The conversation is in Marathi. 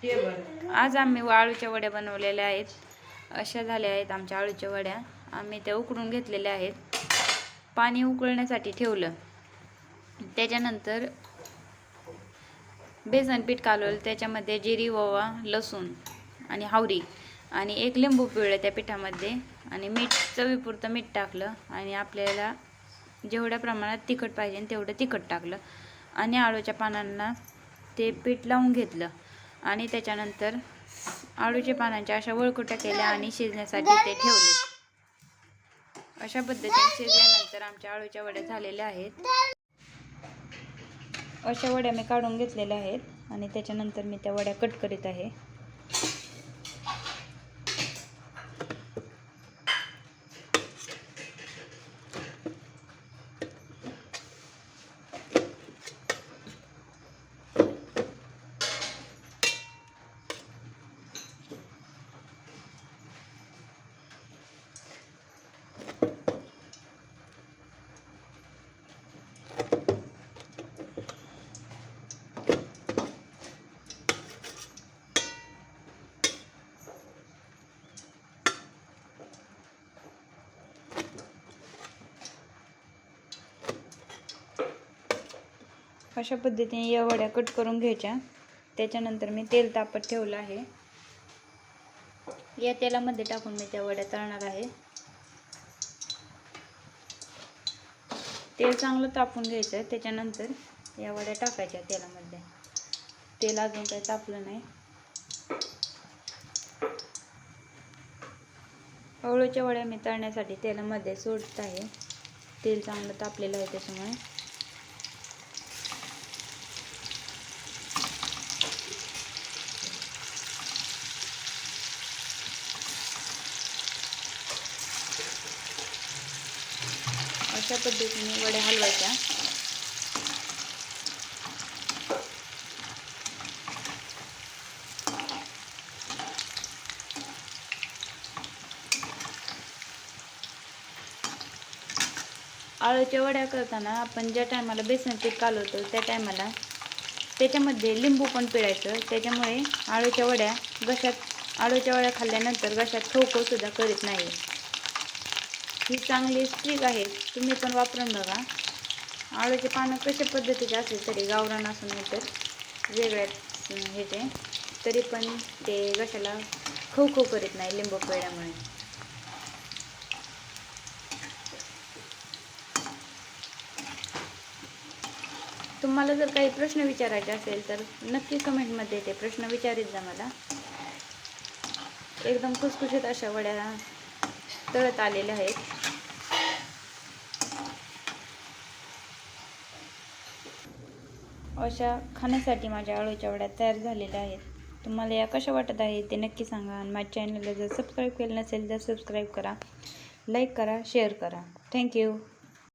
आज आम्ही आळूच्या वड्या बनवलेल्या आहेत. अशा झाल्या आहेत आमच्या आळूच्या वड्या. आम्ही त्या उकडून घेतलेल्या आहेत. पाणी उकळण्यासाठी ठेवलं. त्याच्यानंतर बेसन पीठ कालवलं. त्याच्यामध्ये जिरी ओवा लसूण आणि हावरी आणि एक लिंबू पिळलं त्या पिठामध्ये आणि मीठ चवीपुरतं मीठ टाकलं आणि आपल्याला जेवढ्या प्रमाणात तिखट पाहिजे तेवढं तिखट टाकलं आणि आळूच्या पानांना ते पीठ लावून घेतलं. आणि त्याच्यानंतर आळूच्या पानांच्या अशा वळकुट्या केल्या आणि शिजण्यासाठी ते ठेवले. अशा पद्धतीने शिजल्यानंतर आमच्या आळूच्या वड्या झालेल्या आहेत. अशा वड्या मी काढून घेतलेल्या आहेत आणि त्याच्यानंतर मी त्या वड्या कट करीत आहे. अशा पद्धतीने या वड्या कट करून घ्यायच्या. त्याच्यानंतर मी तेल तापत ठेवलं आहे. या तेलामध्ये टाकून मी त्या वड्या तळणार आहे. तेल चांगलं तापून घ्यायचं आहे. त्याच्यानंतर या वड्या टाकायच्या तेलामध्ये. तेल अजून काही तापलं नाही. अवळूच्या वड्या मी तळण्यासाठी तेलामध्ये सोडत आहे. तेल चांगलं तापलेलं आहे त्याच्यामुळे. अशा पद्धतीने वड्या हलवायच्या. आळूच्या वड्या करताना आपण ज्या टायमाला बेसन पीठ कालवतो त्या टायमाला त्याच्यामध्ये लिंबू पण पिळायचं. त्याच्यामुळे आळूच्या वड्या घशात आळूच्या वड्या खाल्ल्यानंतर घशात खवखव सुद्धा करीत नाही. ही चांगली स्ट्रीक आहे. तुम्ही पण वापरून बघा. आळूचे पानं कशा पद्धतीचे असेल तरी गावरान असून तर वेगळ्या ह्याचे तरी पण ते घशाला खव खव करीत नाही लिंबू पेड्यामुळे. तुम्हाला जर काही प्रश्न विचारायचे असेल तर नक्की कमेंटमध्ये ते प्रश्न विचारित जा मला. एकदम खुसखुशीत अशा वड्या तळत आलेले आहेत. अशा खाण्यासाठी माझ्या आळूच्या वड्या तयार झालेल्या आहेत. तुम्हाला या कशा वाटत आहे ते नक्की सांगा आणि माझ्या चॅनलला जर सबस्क्राईब केलं नसेल तर सबस्क्राईब करा लाईक करा शेअर करा. थँक्यू